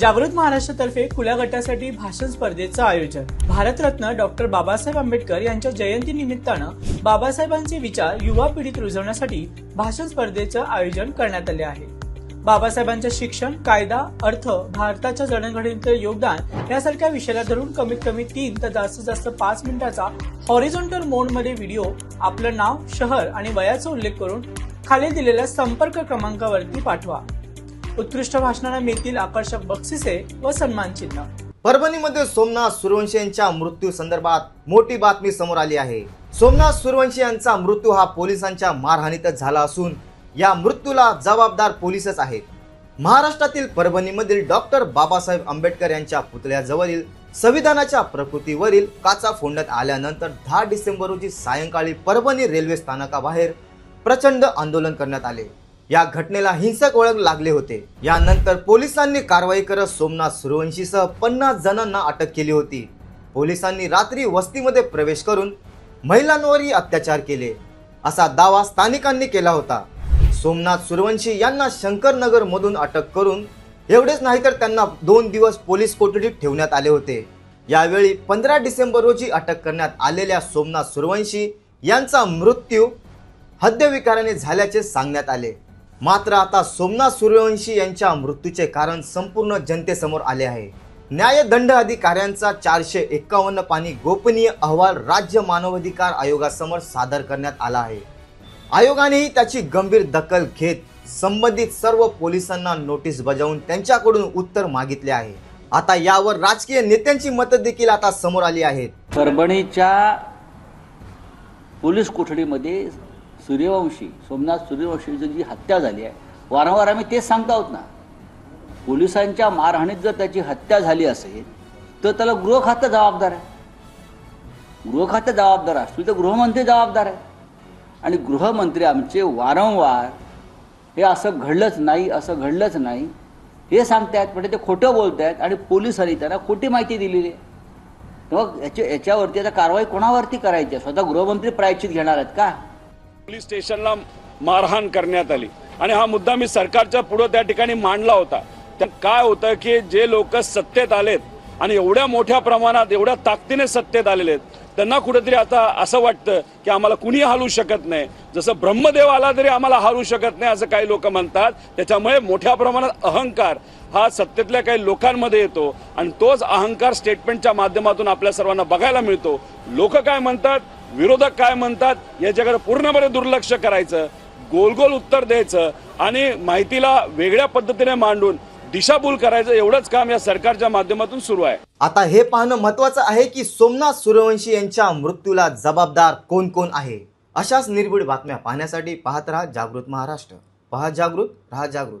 जागृत महाराष्ट्रातर्फे खुल्या गटासाठी भाषण स्पर्धेचं आयोजन. भारतरत्न डॉक्टर बाबासाहेब आंबेडकर यांच्या जयंती निमित्तानं बाबासाहेबांचे विचार युवा पिढीत रुजवण्यासाठी भाषण स्पर्धेचं आयोजन करण्यात आले आहे. बाबासाहेबांच्या शिक्षण कायदा अर्थ भारताच्या जडणघडणीतील योगदान यासारख्या विषयाला धरून कमीत कमी तीन तर जास्तीत जास्त पाच मिनिटाचा हॉरिझॉन्टल मोडमध्ये व्हिडिओ आपलं नाव शहर आणि वयाचा उल्लेख करून खाली दिलेल्या संपर्क क्रमांकावरती पाठवा. उत्कृष्ट भाषणाला मिळतील आकर्षक बक्षिसे व सन्मान चिन्ह. परभणीमध्ये सोमनाथ सूर्यवंशी यांच्या मृत्यू संदर्भात मोठी बातमी समोर आली आहे. सोमनाथ सूर्यवंशी यांचा मृत्यू हा पोलिसांच्या मारहाणीतच झाला असून या मृत्यूला जबाबदार पोलीसच आहेत. महाराष्ट्रातील परभणीमधील डॉक्टर बाबासाहेब आंबेडकर यांच्या पुतळ्याजवळील संविधानाच्या प्रकृतीवरील काचा फोडण्यात आल्यानंतर दहा डिसेंबर रोजी सायंकाळी परभणी रेल्वे स्थानकाबाहेर प्रचंड आंदोलन करण्यात आले. या घटनेला हिंसक वळण लागले होते. यानंतर पोलिसांनी कारवाई करत सोमनाथ सूर्यवंशीसह पन्नास जणांना अटक केली होती. पोलिसांनी रात्री वस्तीमध्ये प्रवेश करून महिलांवरही अत्याचार केले. असा दावा स्थानिकांनी केला होता. सोमनाथ सूर्यवंशी यांना शंकरनगर मधून अटक करून एवढेच नाही तर त्यांना दोन दिवस पोलीस कोठडीत ठेवण्यात आले होते. यावेळी पंधरा डिसेंबर रोजी अटक करण्यात आलेल्या सोमनाथ सूर्यवंशी यांचा मृत्यू हद्यविकाराने झाल्याचे सांगण्यात आले. मात्र आता सोमनाथ सूर्यवंशी यांच्या मृत्यूचे कारण संपूर्ण जनतेसमोर आले आहे. न्यायदंड अधिकाऱ्यांचा चारशे एक्कावन्न पाणी गोपनीय अहवाल राज्य मानवाधिकार आयोगासमोर सादर करण्यात आला आहे. आयोगानेही त्याची गंभीर दखल घेत संबंधित सर्व पोलिसांना नोटीस बजावून त्यांच्याकडून उत्तर मागितले आहे. आता यावर राजकीय नेत्यांची मतं देखील आता समोर आली आहेत. परभणीच्या पोलीस कोठडीमध्ये सूर्यवंशी सोमनाथ सूर्यवंशीची जी हत्या झाली आहे वारंवार आम्ही तेच सांगत आहोत ना. पोलिसांच्या मारहाणीत जर त्याची हत्या झाली असेल तर त्याला गृह खातं जबाबदार आहे. गृह खातं जबाबदार असतील तर गृहमंत्री जबाबदार आहे. आणि गृहमंत्री आमचे वारंवार हे असं घडलंच नाही असं घडलंच नाही हे सांगतायत म्हणजे ते खोटं बोलत आहेत आणि पोलिसांनी त्यांना खोटी माहिती दिलेली आहे. मग याच्या याच्यावरती आता कारवाई कोणावरती करायची आहे? स्वतः गृहमंत्री प्रायचित घेणार आहेत का? पोलीस स्टेशनला मारहाण करण्यात आली. आणि हा मुद्दा मी सरकारच्या पुढे त्या ठिकाणी मांडला होता. तर काय होतं की जे लोक सत्तेत आलेत आणि एवढ्या मोठ्या प्रमाणात एवढ्या ताकदीने सत्तेत आलेले आहेत त्यांना कुठेतरी आता असं वाटतं की आम्हाला कुणी हलवू शकत नाही. जसं ब्रह्मदेव आला तरी आम्हाला हलू शकत नाही असं काही लोक म्हणतात. त्याच्यामुळे मोठ्या प्रमाणात अहंकार हा सत्तेतल्या काही लोकांमध्ये येतो आणि तोच अहंकार स्टेटमेंटच्या माध्यमातून आपल्या सर्वांना बघायला मिळतो. लोक काय म्हणतात? विरोधक काय म्हणतात याच्याकडे पूर्णपणे दुर्लक्ष करायचं गोल गोल उत्तर द्यायचं आणि माहितीला वेगळ्या पद्धतीने मांडून दिशाभूल करायचं एवढंच काम या सरकारच्या माध्यमातून सुरू आहे. आता हे पाहणं महत्वाचं आहे की सोमनाथ सूर्यवंशी यांच्या मृत्यूला जबाबदार कोण कोण आहे? अशाच निर्भीड बातम्या पाहण्यासाठी पाहत राहा जागृत महाराष्ट्र. पहा जागृत राहा जागृत.